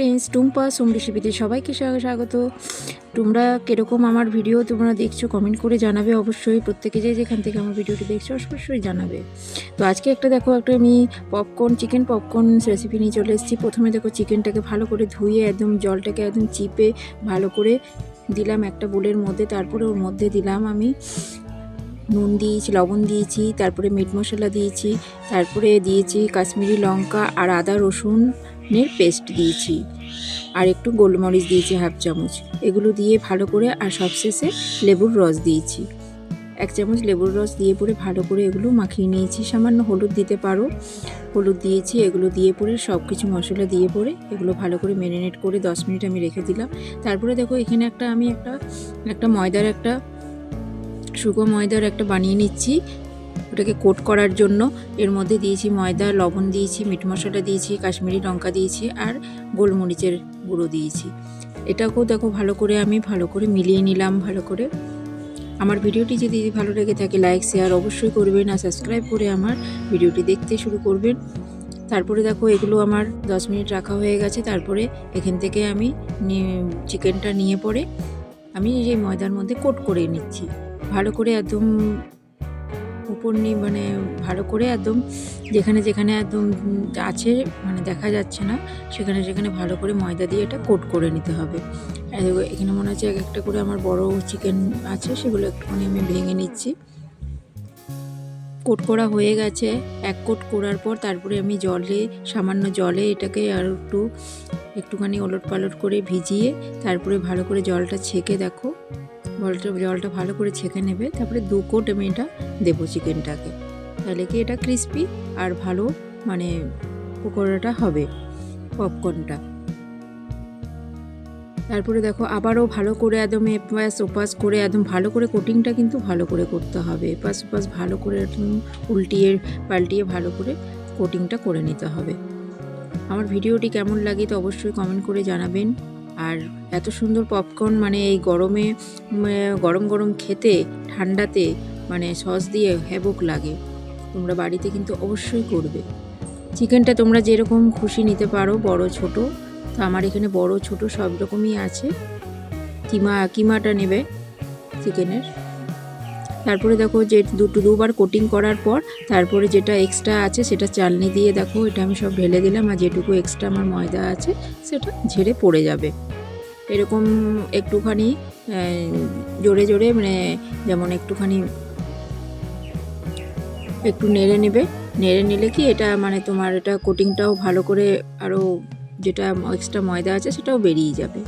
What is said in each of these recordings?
Friends Tumpa সোম রেসিপিতে সবাইকে স্বা- স্বাগত। তোমরা কীরকম আমার ভিডিও তোমরা দেখছ কমেন্ট করে জানাবে অবশ্যই। প্রত্যেকে যে যেখান থেকে আমার ভিডিওটি দেখছ, অবশ্যই জানাবে। তো আজকে একটা দেখো, একটা আমি পপকর্ন চিকেন পপকর্ন রেসিপি নিয়ে চলে এসেছি। প্রথমে দেখো চিকেনটাকে ভালো করে ধুয়ে, একদম জলটাকে একদম চিপে ভালো করে দিলাম একটা বোলের মধ্যে। তারপরে ওর মধ্যে দিলাম আমি নুন দিয়েছি, লবণ দিয়েছি, তারপরে মিট মশলা দিয়েছি, তারপরে দিয়েছি কাশ্মীরি লঙ্কা আর আদা রসুনের পেস্ট দিয়েছি। আর একটু গোলমরিচ দিয়েছি হাফ চামচ। এগুলো দিয়ে ভালো করে আর সবশেষে লেবুর রস দিয়েছি। এক চামচ লেবুর রস দিয়ে পরে ভালো করে এগুলো মাখিয়ে নিয়েছি। সামান্য হলুদ দিতে পারো। হলুদ দিয়েছি, এগুলো দিয়ে পরে সব কিছু মশলা দিয়ে পরে এগুলো ভালো করে ম্যারিনেট করে দশ মিনিট আমি রেখে দিলাম। তারপরে দেখো এখানে একটা আমি একটা একটা ময়দার একটা শুকো ময়দার একটা বানিয়ে নিচ্ছি। ওটাকে কোট করার জন্য এর মধ্যে দিয়েছি ময়দা, লবণ দিয়েছি, মিট মশলা দিয়েছি, কাশ্মীরি লঙ্কা দিয়েছি আর গোলমরিচের গুঁড়ো দিয়েছি। এটাকেও দেখো ভালো করে আমি ভালো করে মিলিয়ে নিলাম, ভালো করে। আমার ভিডিওটি যদি ভালো লেগে থাকে, লাইক, শেয়ার অবশ্যই করবেন আর সাবস্ক্রাইব করে আমার ভিডিওটি দেখতে শুরু করবেন। তারপরে দেখো এগুলো আমার দশ মিনিট রাখা হয়ে গেছে, তারপরে এখান থেকে আমি চিকেনটা নিয়ে পরে আমি এই ময়দার মধ্যে কোট করে নিচ্ছি। ভালো করে একদম উপর নিয়ে মানে ভালো করে একদম যেখানে যেখানে একদম আছে মানে দেখা যাচ্ছে না, সেখানে সেখানে ভালো করে ময়দা দিয়ে এটা কোট করে নিতে হবে। এখানে মনে হচ্ছে এক একটা করে আমার বড় চিকেন আছে, সেগুলো একটুখানি আমি ভেঙে নিচ্ছি। কোট করা হয়ে গেছে, এক কোট করার পর তারপরে আমি জলে, সামান্য জলে এটাকে আর একটু, একটুখানি ওলট পালট করে ভিজিয়ে তারপরে ভালো করে জলটা ছেঁকে দেখো। জলটা জলটা ভালো করে ছেঁকে নেবে, তারপরে দু কোট আমি এটা দেবো চিকেনটাকে। তাহলে কি এটা ক্রিস্পি আর ভালো মানে পকোড়াটা হবে পপকর্নটা তারপরে দেখো আবারও ভালো করে একদম এপাশ ওপাস করে একদম ভালো করে কোটিংটা কিন্তু ভালো করে করতে হবে। এপাশ ওপাশ ভালো করে একদম উল্টিয়ে, পাল্টিয়ে ভালো করে কোটিংটা করে নিতে হবে। আমার ভিডিওটি কেমন লাগে তো অবশ্যই কমেন্ট করে জানাবেন। আর এত সুন্দর পপকর্ন মানে এই গরমে গরম গরম খেতে, ঠান্ডাতে মানে সস দিয়ে হ্যাবক লাগে। তোমরা বাড়িতে কিন্তু অবশ্যই করবে। চিকেনটা তোমরা যেরকম খুশি নিতে পারো, বড়, ছোট। তো আমার এখানে বড়, ছোট সব রকমই আছে। কিমা, কিমাটা নেবে চিকেনের তারপরে দেখো যে দুটো দুবার কোটিং করার পর তারপরে যেটা এক্সট্রা আছে সেটা চালনি দিয়ে দেখো, এটা আমি সব ঢেলে দিলাম আর যেটুকু এক্সট্রা আমার ময়দা আছে সেটা ঝেড়ে পড়ে যাবে। এরকম একটুখানি জোরে জোরে মানে যেমন একটুখানি একটু নেড়ে নেবে। নেড়ে নিলে কি এটা মানে তোমার এটা কোটিংটাও ভালো করে আরও যেটা এক্সট্রা ময়দা আছে সেটাও বেরিয়ে যাবে।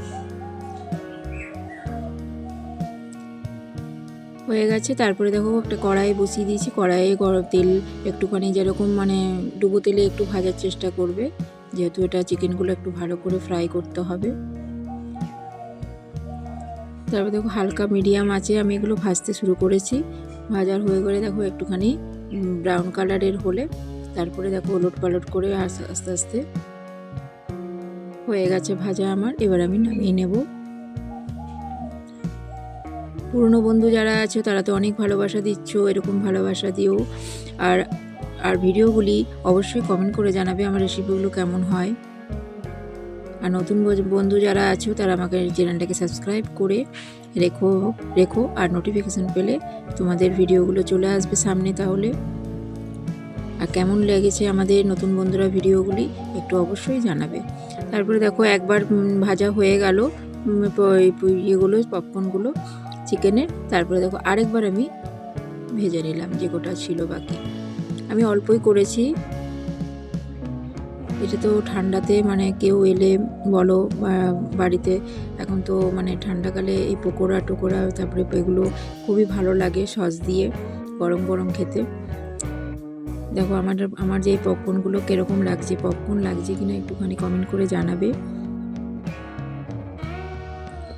হয়ে গেছে। তারপরে দেখো একটা কড়াই বসিয়ে দিয়েছি। কড়াইয়ে গরম তেল একটুখানি যেরকম মানে ডুবো তেলে একটু ভাজার চেষ্টা করবে। যেহেতু এটা চিকেনগুলো একটু ভালো করে ফ্রাই করতে হবে। তারপর দেখো হালকা মিডিয়াম আছে আমি এগুলো ভাজতে শুরু করেছি। ভাজার হয়ে গেলে দেখো একটুখানি ব্রাউন কালারের হলে তারপরে দেখো ওলট পালট করে আস্তে আস্তে হয়ে গেছে ভাজা আমার। এবার আমি নামিয়ে নেব। পুরনো বন্ধু যারা আছে, তারা তো অনেক ভালোবাসা দিচ্ছ, এরকম ভালোবাসা দিও। আর আর ভিডিওগুলি অবশ্যই কমেন্ট করে জানাবে আমার রেসিপিগুলো কেমন হয়। আর নতুন বন্ধু যারা আছো, তারা আমাকে চ্যানেলটাকে সাবস্ক্রাইব করে রেখো রেখো, আর নোটিফিকেশান পেলে তোমাদের ভিডিওগুলো চলে আসবে সামনে তাহলে। আর কেমন লেগেছে আমাদের নতুন বন্ধুরা ভিডিওগুলি, একটু অবশ্যই জানাবে। তারপরে দেখো, একবার ভাজা হয়ে গেল ইয়েগুলো পপকর্নগুলো চিকেনের তারপরে দেখো আরেকবার আমি ভেজে নিলাম যে গোটা ছিল বাকি। আমি অল্পই করেছি। এটা তো ঠান্ডাতে মানে কেউ এলে বলো বাড়িতে, এখন তো মানে ঠান্ডাকালে এই পকোড়া, টোকোড়া, তারপরে এগুলো খুবই ভালো লাগে সস দিয়ে, গরম গরম খেতে। দেখো আমার আমার যে পপকর্নগুলো কীরকম লাগছে পপকর্ন লাগছে কিনা একটুখানি কমেন্ট করে জানাবে।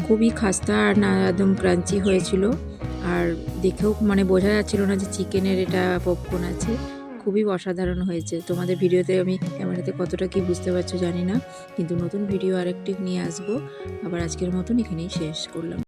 খুবই খাস্তা আর না একদম ক্রাঞ্চি হয়েছিল। আর দেখেও মানে বোঝা যাচ্ছিল না যে চিকেনের এটা পপকর্ন আছে। খুবই অসাধারণ হয়েছে। তোমাদের ভিডিওতে আমি ক্যামেরাতে কতটা কি বুঝতে পারছ জানি না। কিন্তু নতুন ভিডিও আরেকটি নিয়ে আসব। আবার আজকের মতন এখানেই শেষ করলাম।